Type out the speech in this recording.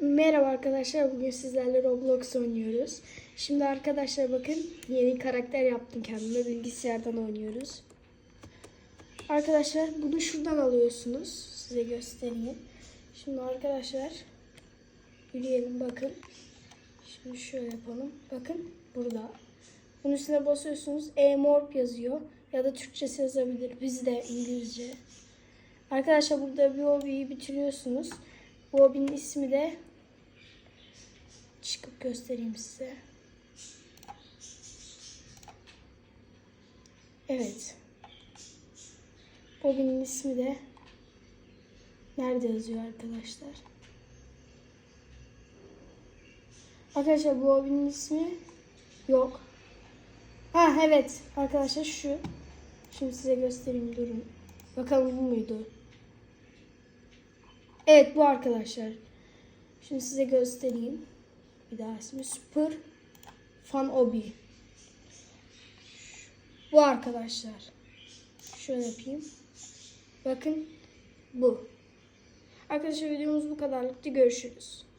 Merhaba arkadaşlar. Bugün sizlerle Roblox oynuyoruz. Şimdi arkadaşlar bakın yeni karakter yaptım kendime. Bilgisayardan oynuyoruz. Arkadaşlar bunu şuradan alıyorsunuz. Size göstereyim. Şimdi arkadaşlar yürüyelim bakın. Şimdi şöyle yapalım. Bakın burada. Bunun üstüne basıyorsunuz. E-morp yazıyor. Ya da Türkçesi yazabilir. Bizde İngilizce. Arkadaşlar burada bir hobiyi bitiriyorsunuz. Bu hobinin ismi de göstereyim size. Evet. Hobinin ismi de nerede yazıyor arkadaşlar? Arkadaşlar bu hobinin ismi yok. Ha evet arkadaşlar şu. Şimdi size göstereyim durun. Bakalım bu muydu? Evet bu arkadaşlar. Şimdi size göstereyim. Bir daha ismi Super Fan Obi. Bu arkadaşlar. Şöyle yapayım. Bakın bu. Arkadaşlar videomuz bu kadarlıktı. Görüşürüz.